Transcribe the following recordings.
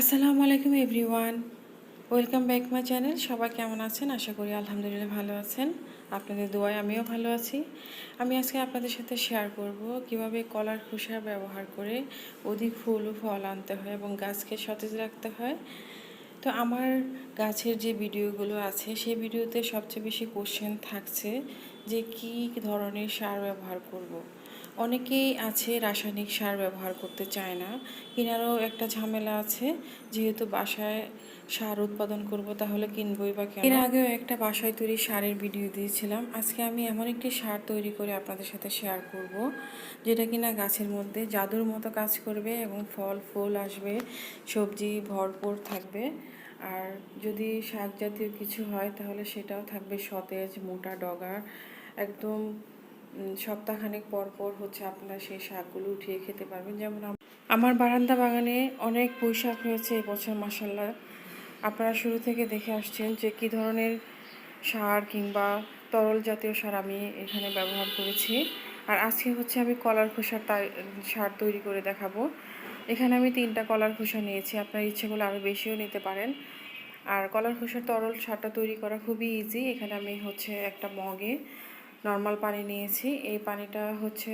আসসালামু আলাইকুম everyone. Welcome back my channel. সবাই কেমন আছেন? আশা করি আলহামদুলিল্লাহ ভালো আছেন। আপনাদের দোয়ায় আমিও ভালো আছি। আমি আজকে আপনাদের সাথে শেয়ার করব কীভাবে কলার খোসা ব্যবহার করে অধিক ফুল ও ফল আনতে হয় এবং গাছকে সতেজ রাখতে হয়। তো আমার গাছের যে ভিডিওগুলো আছে, সেই ভিডিওতে সবচেয়ে বেশি কোশ্চেন থাকছে যে কি ধরনের সার ব্যবহার করব। অনেকেই আছে রাসায়নিক সার ব্যবহার করতে চায় না। কিনারও একটা ঝামেলা আছে। যেহেতু বাসায় সার উৎপাদন করব, তাহলে কিনবই বা কেন? এর আগেও একটা বাসায় তৈরি সারের ভিডিও দিয়েছিলাম। আজকে আমি এমন একটি সার তৈরি করে আপনাদের সাথে শেয়ার করব, যেটা কিনা গাছের মধ্যে জাদুর মতো কাজ করবে এবং ফল, ফুল আসবে, সবজি ভরপুর থাকবে। আর যদি শাক জাতীয় কিছু হয়, তাহলে সেটাও থাকবে সতেজ, মোটা ডগা একদম সপ্তাহখানেক পর পর হচ্ছে আপনারা সেই শাকগুলো উঠিয়ে খেতে পারবেন। যেমন আমার বারান্দা বাগানে অনেক পুঁই শাক হয়েছে এবছর বছর মাসাল্লাহ আপনারা শুরু থেকে দেখে আসছেন যে কী ধরনের সার কিংবা তরল জাতীয় সার আমি এখানে ব্যবহার করেছি। আর আজকে হচ্ছে আমি কলার খোসার সার তৈরি করে দেখাবো। এখানে আমি তিনটা কলার খোসা নিয়েছি, আপনার ইচ্ছে করলে আরও বেশিও নিতে পারেন। আর কলার খোসার তরল সারটা তৈরি করা খুবই ইজি এখানে আমি হচ্ছে একটা মগে নর্মাল পানি নিয়েছি। এই পানিটা হচ্ছে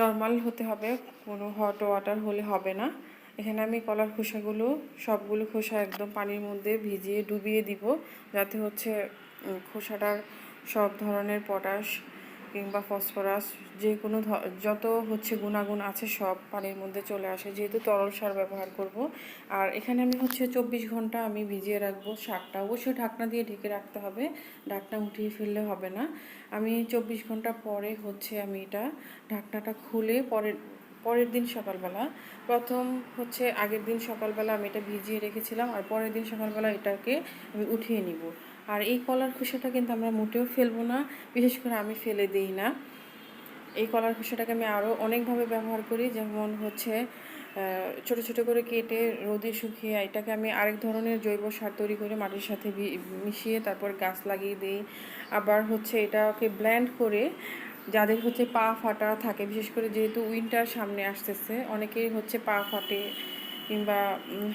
নর্মাল হতে হবে, কোনো হট ওয়াটার হলে হবে না। এখানে আমি কলার খোসাগুলো, সবগুলো খোসা একদম পানির মধ্যে ভিজিয়ে ডুবিয়ে দিব, যাতে হচ্ছে খোসাটার সব ধরনের পটাশ কিংবা ফসফরাস যে কোনো যত হচ্ছে গুণাগুণ আছে সব পানির মধ্যে চলে আসে। যেহেতু তরল সার ব্যবহার করব, আর এখানে আমি হচ্ছে চব্বিশ ঘণ্টা আমি ভিজিয়ে রাখব শাকটা। অবশ্যই ঢাকনা দিয়ে ঢেকে রাখতে হবে, ঢাকনা উঠিয়ে ফেললে হবে না। আমি চব্বিশ ঘণ্টা পরে হচ্ছে আমি এটা ঢাকনাটা খুলে পরের পরের দিন সকালবেলা, প্রথম হচ্ছে আগের দিন সকালবেলা আমি এটা ভিজিয়ে রেখেছিলাম, আর পরের দিন সকালবেলা এটাকে আমি উঠিয়ে নিব। আর এই কলার খোসাটা কিন্তু আমরা মোটেও ফেলব না, বিশেষ করে আমি ফেলে দিই না। এই কলার খোসাটাকে আমি আরও অনেকভাবে ব্যবহার করি, যেমন হচ্ছে ছোট ছোট করে কেটে রোদে শুকিয়ে এটাকে আমি আরেক ধরনের জৈব সার তৈরি করে মাটির সাথে মিশিয়ে তারপর গাছ লাগিয়ে দিই। আবার হচ্ছে এটাকে ব্ল্যান্ড করে যাদের হচ্ছে পা ফাটা থাকে, বিশেষ করে যেহেতু উইন্টার সামনে আসতেছে, অনেকেই হচ্ছে পা ফাটে কিংবা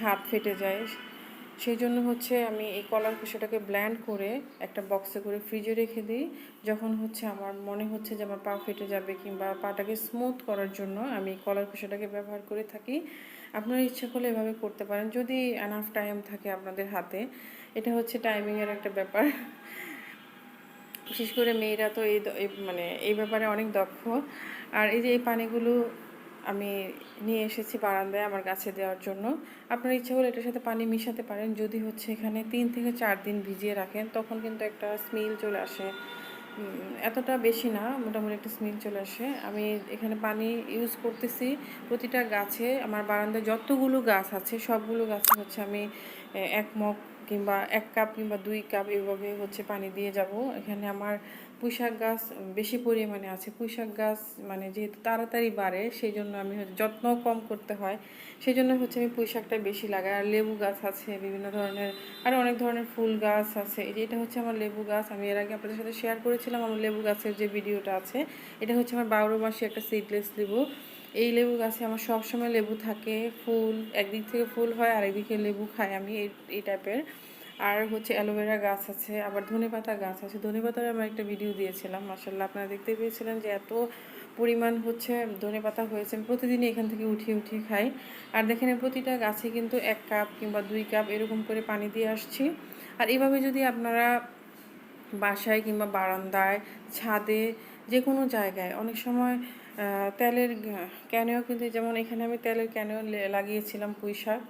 হাত ফেটে যায়। সেই জন্য হচ্ছে আমি এই কলার খোসাটাকে ব্ল্যান্ড করে একটা বক্সে করে ফ্রিজে রেখে দিই। যখন হচ্ছে আমার মনে হচ্ছে যে আমার পা ফেটে যাবে কিংবা পাটাকে স্মুথ করার জন্য আমি কলার খোসাটাকে ব্যবহার করে থাকি। আপনারা ইচ্ছা করলে এভাবে করতে পারেন। যদি এনাফ টাইম থাকে আপনাদের হাতে, এটা হচ্ছে টাইমিংয়ের একটা ব্যাপার। বিশেষ করে মেয়েরা তো এই মানে এই ব্যাপারে অনেক দক্ষ। আর এই যে এই পানিগুলো আমি নিয়ে এসেছি বারান্দায় আমার গাছে দেওয়ার জন্য। আপনার ইচ্ছা হলে এটার সাথে পানি মিশাতে পারেন। যদি হচ্ছে এখানে তিন থেকে চার দিন ভিজিয়ে রাখেন, তখন কিন্তু একটা স্মেল চলে আসে। এতটা বেশি না, মোটামুটি একটা স্মেল চলে আসে। আমি এখানে পানি ইউজ করতেছি প্রতিটা গাছে। আমার বারান্দায় যতগুলো গাছ আছে, সবগুলো গাছে হচ্ছে আমি এক মগ কিংবা এক কাপ কিংবা দুই কাপ এভাবে হচ্ছে পানি দিয়ে যাব। এখানে আমার পুঁইশাক গাছ বেশি পরিমাণে আছে। পুঁইশাক গাছ মানে যেহেতু তাড়াতাড়ি বাড়ে সেই জন্য আমি হচ্ছে যত্ন কম করতে হয়। সেই জন্য হচ্ছে আমি পুঁইশাকটা বেশি লাগাই। আর লেবু গাছ আছে, বিভিন্ন ধরনের, আর অনেক ধরনের ফুল গাছ আছে। এই যে এটা হচ্ছে আমার লেবু গাছ। আমি এর আগে আপনাদের সাথে শেয়ার করেছিলাম আমার লেবু গাছের যে ভিডিওটা আছে, এটা হচ্ছে আমার বারো মাসে একটা সিডলেস লেবু। এই লেবু গাছে আমার সবসময় লেবু থাকে, ফুল, একদিক থেকে ফুল হয় আর একদিকে লেবু খাই আমি এই টাইপের। আর হচ্ছে অ্যালোভেরা গাছ আছে, আবার ধনে পাতা গাছ আছে। ধনে পাতার আমি একটা ভিডিও দিয়েছিলাম মার্শাল্লাহ আপনারা দেখতে পেয়েছিলেন যে এত পরিমাণ হচ্ছে ধনে পাতা হয়েছে। আমি প্রতিদিনই এখান থেকে উঠিয়ে উঠিয়ে খাই। আর দেখেন প্রতিটা গাছে কিন্তু এক কাপ কিংবা দুই কাপ এরকম করে পানি দিয়ে আসছি। আর এভাবে যদি আপনারা বাসায় কিংবা বারান্দায়, ছাদে যে কোনো জায়গায় অনেক সময় তেলের ক্যানেও কিন্তু যেমন এখানে আমি তেলের ক্যানেও লাগিয়েছিলাম পুঁই শাক।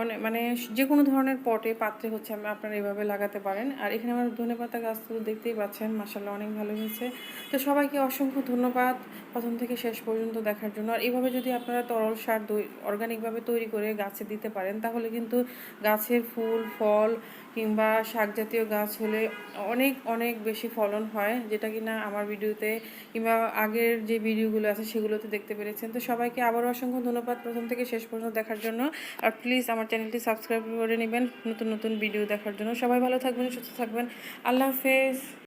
অনেক মানে যে কোনো ধরনের পটে, পাত্রে হচ্ছে আমি আপনারা এভাবে লাগাতে পারেন। আর এখানে আমার ধনে পাতা গাছগুলো দেখতেই পাচ্ছেন মাসাল্লাহ অনেক ভালো হয়েছে। তো সবাইকে অসংখ্য ধন্যবাদ প্রথম থেকে শেষ পর্যন্ত দেখার জন্য। আর এইভাবে যদি আপনারা তরল সার দই অর্গানিকভাবে তৈরি করে গাছে দিতে পারেন, তাহলে কিন্তু গাছের ফুল, ফল কিংবা শাক জাতীয় গাছ হলে অনেক অনেক বেশি ফলন হয়, যেটা কি না আমার ভিডিওতে কিংবা আগের যে ভিডিওগুলো আছে সেগুলোতে দেখতে পেরেছেন। তো সবাইকে আবারও অসংখ্য ধন্যবাদ প্রথম থেকে শেষ পর্যন্ত দেখার জন্য। আর প্লিজ আমার চ্যানেলটি সাবস্ক্রাইব করে নেবেন নতুন নতুন ভিডিও দেখার জন্য। সবাই ভালো থাকবেন, সুস্থ থাকবেন। আল্লাহ হাফেজ।